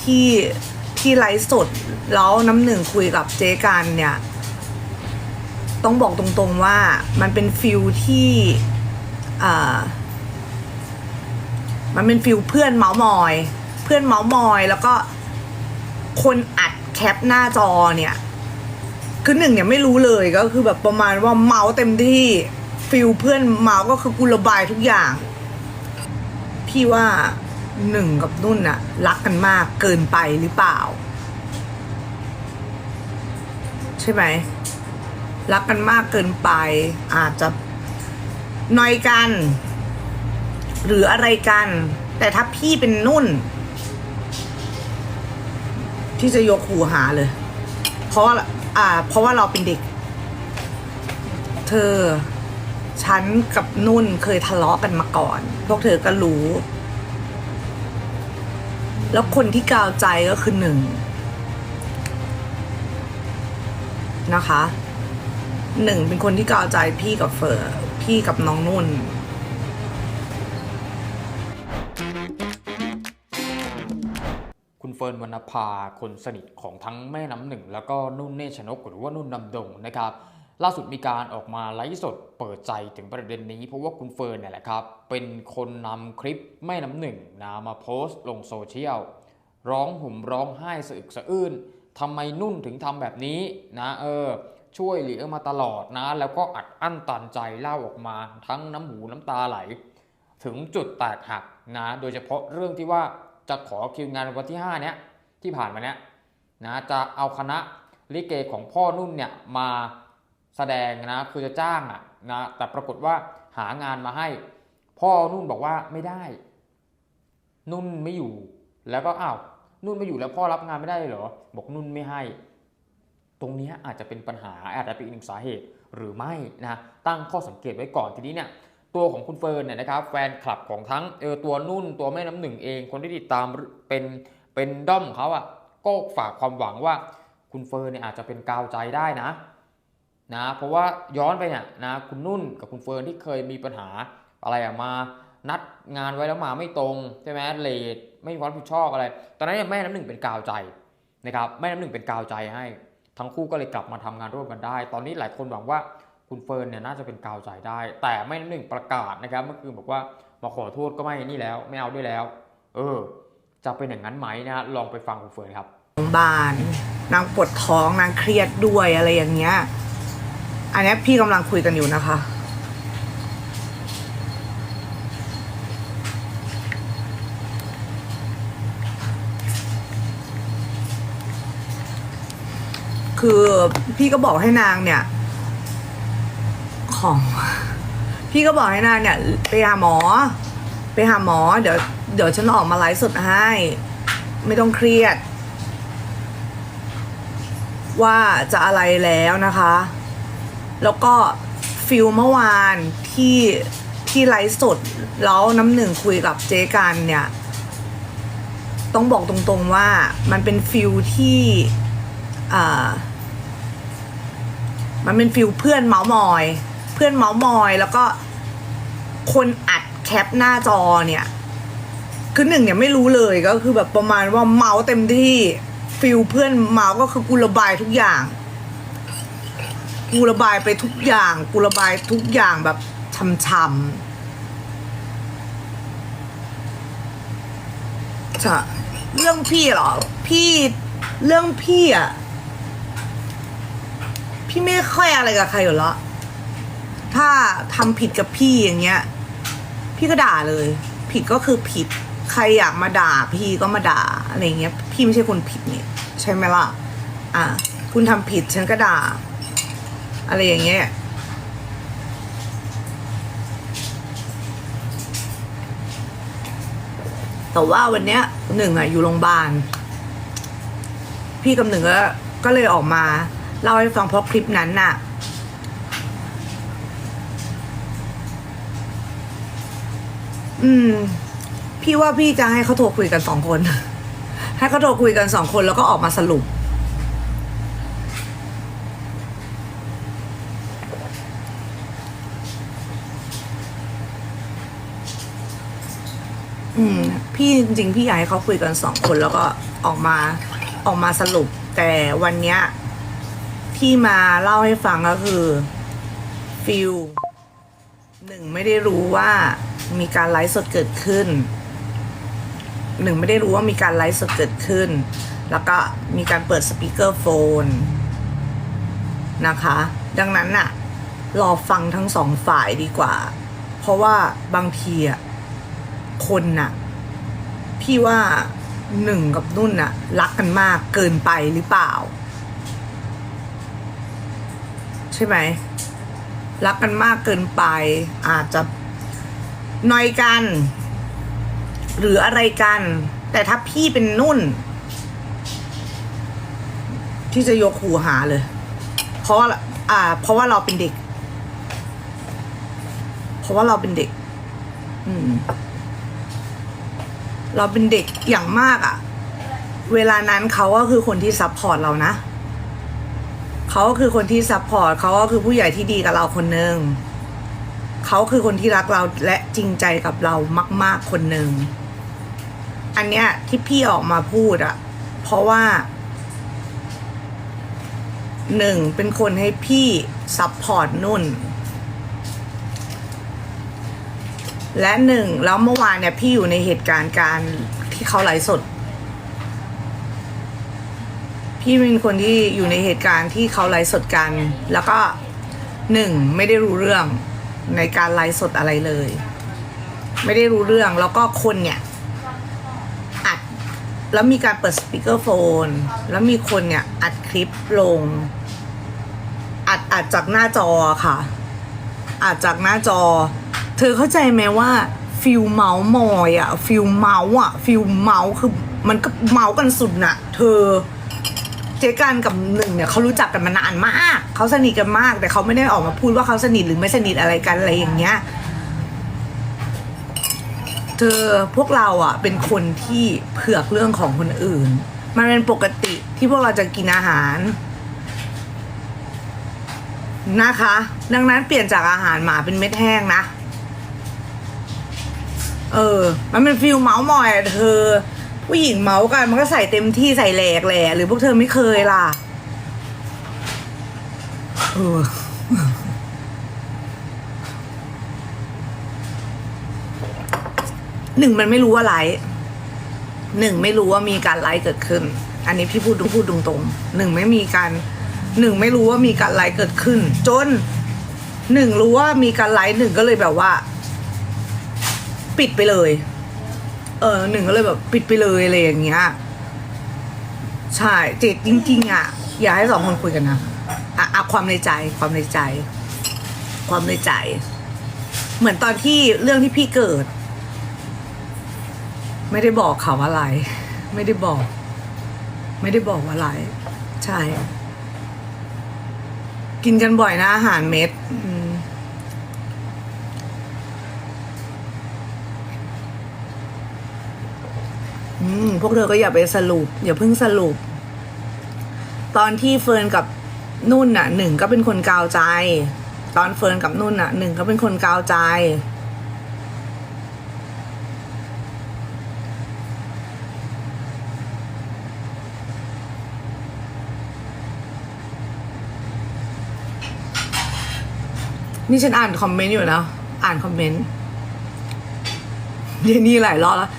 ที่ที่ไลฟ์สดแล้วน้ำหนึ่งคุยกับเจ๊กันเนี่ย ต้องบอกตรงๆว่ามันเป็นฟิลที่มันเป็นฟิลเพื่อนเมาส์มอย เพื่อนเมาส์มอย แล้วก็คนอัดแคปหน้าจอเนี่ย คือหนึ่งเนี่ยไม่รู้เลยก็คือแบบประมาณว่าเมาส์เต็มที่ฟิลเพื่อนเมาส์ก็คือกูระบายทุกอย่าง พี่ว่า หนึ่งกับนุ่นอะรักกันมากเกินไปหรือเปล่า ใช่ไหมรักกันมากเกินไปอาจจะนอยกัน หรืออะไรกัน แต่ถ้าพี่เป็นนุ่น ที่จะยกหูหาเลย เพราะว่าอ่า เพราะว่าเราเป็นเด็ก เธอ ฉันกับนุ่นเคยทะเลาะกันมาก่อน พวกเธอก็รู้ แล้วคนที่กาวใจก็คือหนึ่งนะคะหนึ่งเป็นคนที่กาวใจพี่กับเฟอร์พี่กับน้องนุ่นคุณเฟิร์นวรรณภาคนสนิทของทั้งแม่น้ำหนึ่ง แล้วก็นุ่นเนชนกหรือว่านุ่นนำดงนะครับ ล่าสุดมีการออกมาไลฟ์สดเปิดใจถึงประเด็นนี้ เพราะว่าคุณเฟิร์นเนี่ยแหละครับ เป็นคนนำคลิปแม่น้ำหนึ่งนะมาโพสต์ลงโซเชียล ร้องห่มร้องไห้สะอึกสะอื้นทำไมนุ่นถึงทำแบบนี้นะเออ ช่วยเหลือมาตลอดนะ แล้วก็อัดอั้นตันใจเล่าออกมาทั้งน้ำหูน้ำตาไหล ถึงจุดแตกหักนะ โดยเฉพาะเรื่องที่ว่าจะขอคิวงานวันที่ 5 เนี้ยที่ผ่านมาเนี้ยนะจะเอาคณะลิเกของพ่อนุ่นเนี่ยมา แสดงนะคือจะจ้างอะนะแต่ปรากฏว่าหางานมาให้ พ่อนุ่นบอกว่าไม่ได้ นุ่นไม่อยู่ แล้วก็อ้าวนุ่นไม่อยู่แล้วพ่อรับงานไม่ได้เหรอ บอกนุ่นไม่ให้ ตรงนี้อาจจะเป็นปัญหาอาจจะเป็นอีกหนึ่งสาเหตุหรือไม่นะตั้งข้อสังเกตไว้ก่อนทีนี้เนี่ยตัวของคุณเฟิร์นเนี่ยนะครับแฟนคลับของทั้งเออตัวนุ่นตัวแม่น้ำหนึ่งเอง คนที่ติดตามเป็นเป็นด้อมเขาอะก็ฝากความหวังว่าคุณเฟิร์นเนี่ยอาจจะเป็นกาวใจได้นะ นะเพราะว่าย้อนไปเนี่ยนะคุณนุ่นกับคุณเฟิร์นที่เคยมีปัญหาอะไรอะมานัดงานไว้แล้วมาไม่ตรงใช่ไหมเลทไม่มีความรับผิดชอบอะไร ตอนนั้นแม่น้ำหนึ่งเป็นกาวใจนะครับแม่น้ำหนึ่งเป็นกาวใจให้ ทั้งคู่ก็เลยกลับมาทำงานร่วมกันได้ ตอนนี้หลายคนหวังว่าคุณเฟิร์นเนี่ยน่าจะเป็นกาวใจได้ แต่ไม่น้ำหนึ่งประกาศนะครับเมื่อคืนบอกว่ามาขอโทษก็ไม่นี่แล้ว ไม่เอาด้วยแล้ว เออ จะเป็นอย่างนั้นไหมนะลองไปฟังคุณเฟิร์นครับโรงพยาบาลนางปวดท้องนางเครียดด้วยอะไรอย่างเงี้ย อันนี้พี่กำลังคุยกันอยู่นะคะ คือพี่ก็บอกให้นางเนี่ย ของ พี่ก็บอกให้นางเนี่ย ไปหาหมอ ไปหาหมอ เดี๋ยวเดี๋ยวฉันออกมาไลฟ์สดให้ ไม่ต้องเครียด ว่าจะอะไรแล้วนะคะ แล้วก็ฟิลเมื่อวานที่ที่ไลฟ์สดแล้วน้ำหนึ่งคุยกับเจ๊กันเนี่ย ต้องบอกตรงๆว่ามันเป็นฟิลที่มันเป็นฟิลเพื่อนเมาส์มอย เพื่อนเมาส์มอย แล้วก็คนอัดแคปหน้าจอเนี่ย คือหนึ่งเนี่ยไม่รู้เลยก็คือแบบประมาณว่าเมาส์เต็มที่ฟิลเพื่อนเมาส์ก็คือกูระบายทุกอย่าง กูระบายไปทุกอย่าง กูระบายทุกอย่างแบบช้ำๆจะเรื่องพี่เหรอ พี่เรื่องพี่อะพี่ไม่ค่อยอะไรกับใครอยู่แล้ว ถ้าทำผิดกับพี่อย่างเงี้ย พี่ก็ด่าเลย ผิดก็คือผิด ใครอยากมาด่า พี่ก็มาด่าอะไรเงี้ย พี่ไม่ใช่คนผิดนี่ใช่ไหมล่ะ อะ คุณทำผิดฉันก็ด่า อะไรอย่างเงี้ยแต่ว่าวันเนี้ยหนึ่งอะอยู่โรงพยาบาล พี่กับหนึ่งก็ก็เลยออกมาเล่าให้ฟังเพราะคลิปนั้นน่ะ อืม พี่ว่าพี่จะให้เขาโทรคุยกันสองคน ให้เขาโทรคุยกันสองคนแล้วก็ออกมาสรุป อืม พี่จริงๆพี่อยากให้เขาคุยกันสองคนแล้วก็ออกมาออกมาสรุป แต่วันเนี้ยที่มาเล่าให้ฟังก็คือฟิลหนึ่งไม่ได้รู้ว่ามีการไลฟ์สดเกิดขึ้นหนึ่งไม่ได้รู้ว่ามีการไลฟ์สดเกิดขึ้น แล้วก็มีการเปิดสปีกเกอร์โฟนนะคะ ดังนั้นน่ะ รอฟังทั้งสองฝ่ายดีกว่า เพราะว่าบางทีอะ คนน่ะ พี่ว่าหนึ่งกับนุ่นน่ะ รักกันมากเกินไปหรือเปล่า ใช่ไหมรักกันมากเกินไป อาจจะนอยกัน หรืออะไรกัน แต่ถ้าพี่เป็นนุ่น ที่จะยกหูหาเลย เพราะว่าอ่า เพราะว่าเราเป็นเด็ก เพราะว่าเราเป็นเด็ก อืม เราเป็นเด็กอย่างมากอะ่ะเวลานั้นเขาก็คือคนที่ซัพพอร์ตเรานะเขาก็คือคนที่ซัพพอร์ตเขาก็คือผู้ใหญ่ที่ดีกับเราคนหนึ่งเขาคือคนที่รักเราและจริงใจกับเรามาก ๆคนหนึ่งอันเนี้ยที่พี่ออกมาพูดอะเพราะว่าหนึ่งเป็นคนให้พี่ซัพพอร์ตนุ่น และหนึ่งแล้วเมื่อวานเนี่ยพี่อยู่ในเหตุการณ์การที่เขาไลฟ์สด พี่เป็นคนที่อยู่ในเหตุการณ์ที่เขาไลฟ์สดกัน แล้วก็หนึ่งไม่ได้รู้เรื่องในการไลฟ์สดอะไรเลย ไม่ได้รู้เรื่องแล้วก็คนเนี่ยอัดแล้วมีการเปิดสปีกเกอร์โฟนแล้วมีคนเนี่ยอัดคลิปลง อัดอัดจากหน้าจอค่ะ อัดจากหน้าจอ เธอเข้าใจไหมว่าฟิลเมาส์มอยอะฟิลเมาส์อะฟิลเมาส์คือมันก็เมาส์กันสุดน่ะเธอเจกันกับหนึ่งเนี่ยเขารู้จักกันมานานมากเขาสนิทกันมาก แต่เขาไม่ได้ออกมาพูดว่าเขาสนิทหรือไม่สนิทอะไรกันอะไรอย่างเงี้ยเธอพวกเราอะเป็นคนที่เผือกเรื่องของคนอื่น มันเป็นปกติที่พวกเราจะกินอาหารนะคะ ดังนั้นเปลี่ยนจากอาหารหมาเป็นเม็ดแห้งนะ เออ มันเป็นฟิลเมาส์มอยเธอ ผู้หญิงเมาส์กันมันก็ใส่เต็มที่ใส่แหลกแหละหรือพวกเธอไม่เคยล่ะเออหนึ่งมันไม่รู้ว่าไลฟ์หนึ่งไม่รู้ว่ามีการไลฟ์เกิดขึ้น อันนี้พี่พูดพูดตรงๆหนึ่งไม่มีการหนึ่งไม่รู้ว่ามีการไลฟ์เกิดขึ้น จนหนึ่งรู้ว่ามีการไลฟ์หนึ่งก็เลยแบบว่า ปิดไปเลย เออหนึ่งก็เลยแบบปิดไปเลยอะไรอย่างเงี้ยใช่เจตจริงๆอะอยากให้สองคนคุยกันนะอะอะความในใจความในใจ ความในใจ เหมือนตอนที่เรื่องที่พี่เกิด ไม่ได้บอกเขาอะไร ไม่ได้บอก ไม่ได้บอกว่าอะไร ใช่ กินกันบ่อยนะอาหารเม็ด อืม อืมพวกเธอก็อย่าไปสรุป อย่าเพิ่งสรุป ตอนที่เฟิร์นกับนุ่นน่ะหนึ่งก็เป็นคนกาวใจ ตอนเฟิร์นกับนุ่นน่ะหนึ่งก็เป็นคนกาวใจ นี่ฉันอ่านคอมเมนต์อยู่นะ อ่านคอมเมนต์เดี๋ยวนี้หลายรอบแล้ว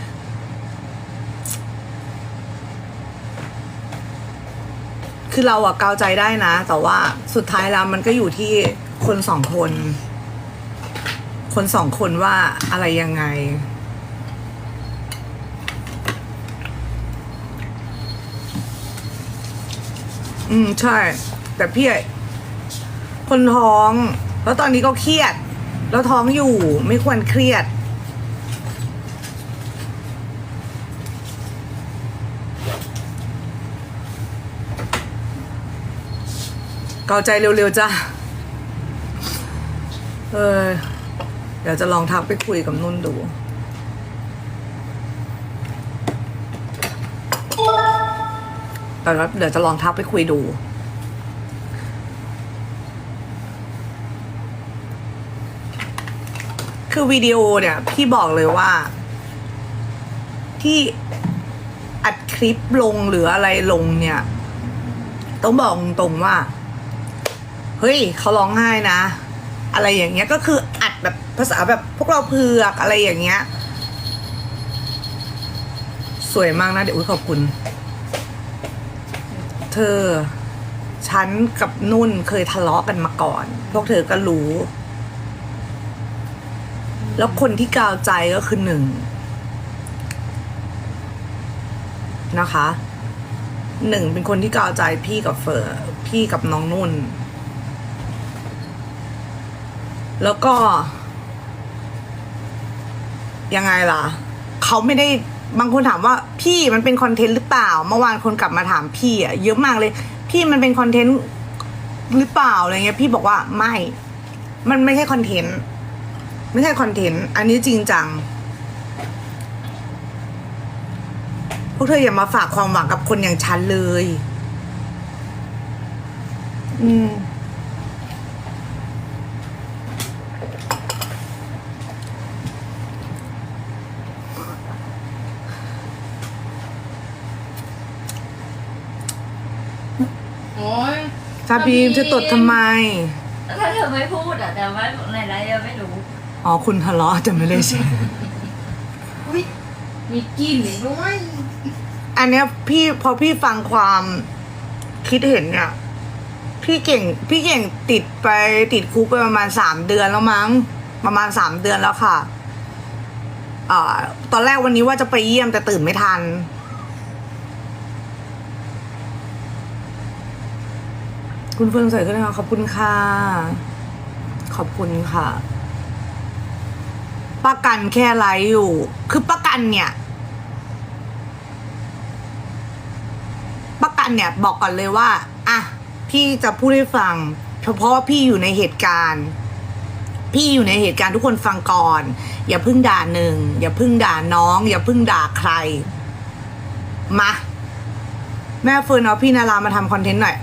คือเราอะเกาใจได้นะ แต่ว่าสุดท้ายแล้วมันก็อยู่ที่คนสองคน คนสองคนว่าอะไรยังไง อืมใช่ แต่พี่อะคนท้อง แล้วตอนนี้ก็เครียด แล้วท้องอยู่ไม่ควรเครียด เกาใจเร็วๆจ้ะเออเดี๋ยวจะลองทักไปคุยกับนุ่นดูแต่เดี๋ยวจะลองทักไปคุยดู คือวิดีโอเนี่ย พี่บอกเลยว่า ที่อัดคลิปลงหรืออะไรลงเนี่ย ต้องบอกตรงว่า เฮ้ยเขาร้องไห้นะ อะไรอย่างเงี้ยก็คืออัดแบบภาษาแบบพวกเราเผือกอะไรอย่างเงี้ย สวยมากนะเดี๋ยวอุ้ยขอบคุณ เธอ ฉันกับนุ่นเคยทะเลาะกันมาก่อน พวกเธอก็รู้ แล้วคนที่กาวใจก็คือหนึ่งนะคะหนึ่งเป็นคนที่กาวใจพี่กับเฟอร์พี่กับน้องนุ่น แล้วก็ ยังไงล่ะ เขาไม่ได้บางคนถามว่าพี่มันเป็นคอนเทนต์หรือเปล่า เมื่อวานคนกลับมาถามพี่อะเยอะมากเลย พี่มันเป็นคอนเทนต์หรือเปล่าอะไรเงี้ย พี่บอกว่าไม่ มันไม่ใช่คอนเทนต์ไม่ใช่คอนเทนต์อันนี้จริงจังพวกเธออย่ามาฝากความหวังกับคนอย่างฉันเลย อืม โอ้ย ซา บีมจะตดทำไม ถ้าเธอไม่พูดอะแต่ว่าในไลฟ์เราไม่รู้อ๋อคุณทะเลาะจะไม่ได้ใช่ อุ๊ยมีกลิ่นด้วยอันเนี้ยพี่พอพี่ฟังความคิดเห็นเนี่ย พี่เก่ง พี่เก่งติดไปติดคุกไปประมาณสามเดือนแล้วมั้ง ประมาณสามเดือนแล้วค่ะอ่าตอนแรกวันนี้ว่าจะไปเยี่ยมแต่ตื่นไม่ทัน คุณเฟิร์นใส่ขึ้นนะคะขอบคุณค่ะ ขอบคุณค่ะ ประกันแค่ไลฟ์อยู่ คือประกันเนี่ย ประกันเนี่ยบอกก่อนเลยว่า อะ พี่จะพูดให้ฟัง เฉพาะพี่อยู่ในเหตุการณ์พี่อยู่ในเหตุการณ์ทุกคนฟังก่อน อย่าพึ่งด่าหนึ่งอย่าพึ่งด่าน้อง อย่าพึ่งด่าใคร มา แม่เฟิร์นเอาพี่นารามาทำคอนเทนต์หน่อย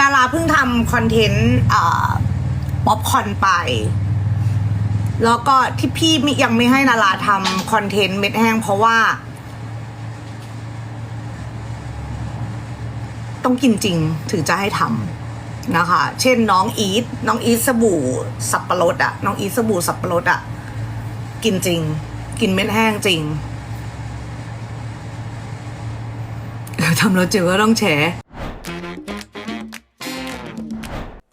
นาราเพิ่งทำคอนเทนต์ป๊อปคอนไป แล้วก็ที่พี่ยังไม่ให้นาราทำคอนเทนต์เม็ดแห้งเพราะว่า ต้องกินจริงถึงจะให้ทำนะคะ เช่นน้องอีทน้องอีทสบู่สับปะรดอะน้องอีทสบู่สับปะรดอะกินจริง กินเม็ดแห้งจริงทำแล้วเจอก็ต้องแฉ